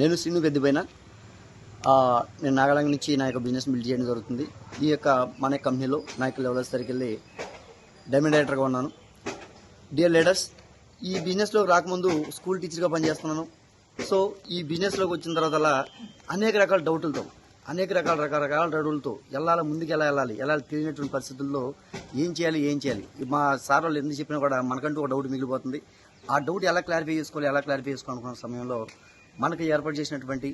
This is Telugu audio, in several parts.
నేను శ్రీను పెద్దపైన నేను నాగాలాంగ్ నుంచి నా యొక్క బిజినెస్ బిల్డ్ చేయడం జరుగుతుంది. ఈ యొక్క మన కంపెనీలో నా యొక్క లెవెల్స్ దగ్గరికి వెళ్ళి డైమండ్ డైరెక్టర్గా ఉన్నాను. డియర్ లీడర్స్ ఈ బిజినెస్లో రాకముందు స్కూల్ టీచర్గా పనిచేస్తున్నాను. సో ఈ బిజినెస్లోకి వచ్చిన తర్వాత అనేక రకాల డౌట్లతో అనేక రకాల రకరకాల డౌట్లతో వెళ్ళాలి ముందుకు ఎలా వెళ్ళాలి ఎలా తెలియనటువంటి పరిస్థితుల్లో ఏం చేయాలి ఏం చేయాలి? మా సార్ వాళ్ళు ఎందుకు చెప్పినా కూడా మనకంటూ ఒక డౌట్ మిగిలిపోతుంది. ఆ డౌట్ ఎలా క్లారిఫై చేసుకోవాలి ఎలా క్లారిఫై చేసుకోవాలనుకున్న సమయంలో మనకి ఏర్పాటు చేసినటువంటి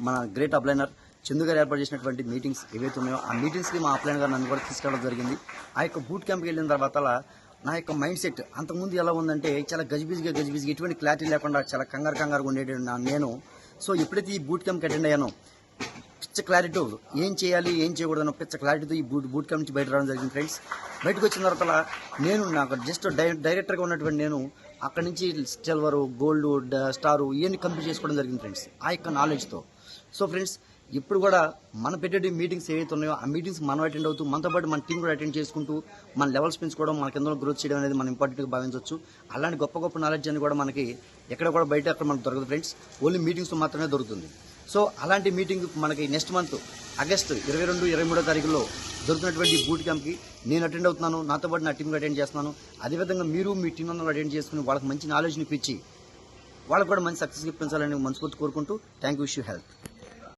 మన గ్రేట్ అప్లైనర్ చందు గారు ఏర్పాటు చేసినటువంటి మీటింగ్స్ ఏవైతే ఉన్నాయో ఆ మీటింగ్స్కి మా అప్లైన్ గారు నన్ను కూడా తీసుకెళ్ళడం జరిగింది. ఆ యొక్క బూట్ క్యాంప్కి వెళ్ళిన తర్వాత నా యొక్క మైండ్ సెట్ అంతకుముందు ఎలా ఉందంటే చాలా గజిబిజిగా గజిబిజిగా ఎటువంటి క్లారిటీ లేకుండా చాలా కంగారు కంగారుగా ఉండేటువంటి నేను. సో ఎప్పుడైతే ఈ బూట్ క్యాంప్కి అటెండ్ అయ్యానో పిచ్చ క్లారిటీ ఏం చేయాలి ఏం చేయకూడదు అన్న పిచ్చ క్లారిటీతో ఈ బూట్ బూట్ క్యాంప్ నుంచి బయట రావడం జరిగింది ఫ్రెండ్స్ బయటకు వచ్చిన తర్వాత నేను నాకు జస్ట్ డై డైరెక్టర్గా ఉన్నటువంటి నేను అక్కడి నుంచి సిల్వర్ గోల్డ్ స్టారు ఇవన్నీ కంప్లీట్ చేసుకోవడం జరిగింది ఫ్రెండ్స్ ఆ యొక్క నాలెడ్జ్తో సో ఫ్రెండ్స్ ఇప్పుడు కూడా మన పెట్టే మీటింగ్స్ ఏవైతే ఉన్నాయో ఆ మీటింగ్స్ మనం అటెండ్ అవుతూ మనతో పాటు మన టీం కూడా అటెండ్ చేసుకుంటూ మన లెవెల్స్ పెంచుకోవడం మనకి ఎందులో గ్రోత్ చేయడం అనేది మనం ఇంపార్టెంట్గా భావించవచ్చు. అలాంటి గొప్ప గొప్ప నాలెడ్జ్ అని కూడా మనకి ఎక్కడ కూడా బయట అక్కడ మనకు దొరకదు ఫ్రెండ్స్ ఓన్లీ మీటింగ్స్ మాత్రమే దొరుకుతుంది. సో అలాంటి మీటింగ్ మనకి నెక్స్ట్ మంత్ ఆగస్టు ఇరవై రెండు ఇరవై మూడో తారీఖులో దొరుకుతున్నటువంటి బూట్ క్యాంప్కి నేను అటెండ్ అవుతున్నాను. నాతో పాటు నా టీంకి అటెండ్ చేస్తున్నాను. అదేవిధంగా మీరు మీ టీం అందరూ అటెండ్ చేసుకుని వాళ్ళకి మంచి నాలెడ్జ్ని ఇప్పించి వాళ్ళకు కూడా మంచి సక్సెస్ ఇప్పించాలని మనస్ఫూర్తి కోరుకుంటూ thank you wish you health